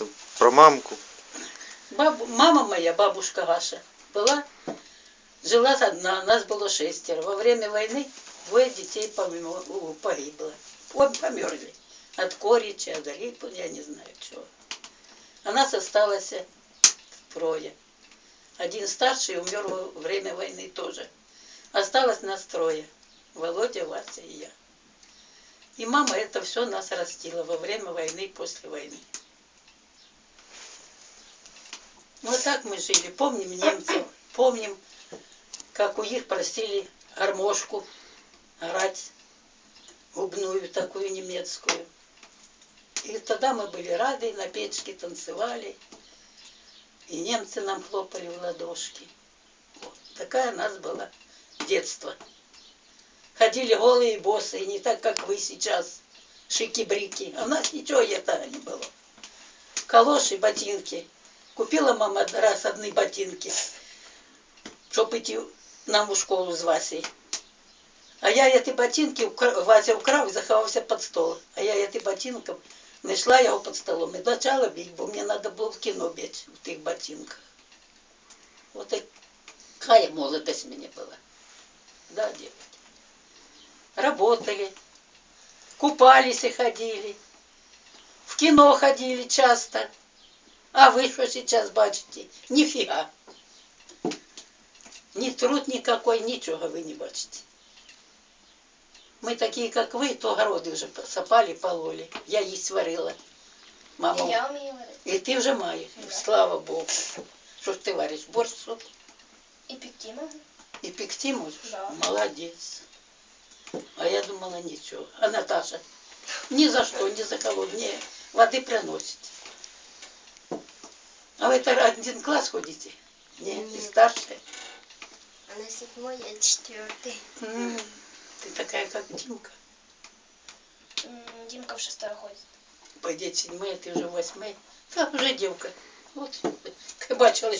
Це про мамку. Бабу, мама моя, бабушка Гаша, была, жила одна, нас было шестеро. Во время войны двое детей у- погибло. Обе померли. От коричи, от гриппа, я не знаю чего. А нас осталось трое. Один старший умер во время войны тоже. Осталось нас трое. Володя, Вася и я. И мама это все нас растила во время войны и после войны. Вот так мы жили. Помним немцев, помним, как у них просили гармошку играть, губную такую немецкую. И тогда мы были рады, на печке танцевали, и немцы нам хлопали в ладошки. Вот. Такая у нас была детство. Ходили голые босые, не так, как вы сейчас, шики-брики. А у нас ничего этого не было. Калоши, ботинки. Купила мама раз одни ботинки, щоб іти нам у школу з Васей. А я ці ботинки, вкра- Вася вкрав і заховався під стол. А я ці ботинки знайшла його під столом і почала бити, бо мені треба було в кіно бити в тих ботинках. От яка молодость мені була. Да, девочки. Работали, купались и ходили, в кино ходили часто. А ви що зараз бачите? Ніфіга. Ні труд никакой, нічого ви не бачите. Ми такі, як ви, то городи вже сапали, пололи. Я їсть варила. Мама, Я вмію варити. і ти вже маєш, слава Богу. Що ж ти вариш? Борщ, суп? І пекти можу. І пекти можеш? Да. Молодець. А я думала нічого. А Наташа ні за що, ні за кого, ні, води приносить. А ви это один класс ходите? Ні, і Ні. старше? А на седьмой я четвертый. М, Ты такая, как Димка. Димка в шестой ходит. Пойдет седьмая, ты уже восьмая. Так, уже девка. Вот, как бачила,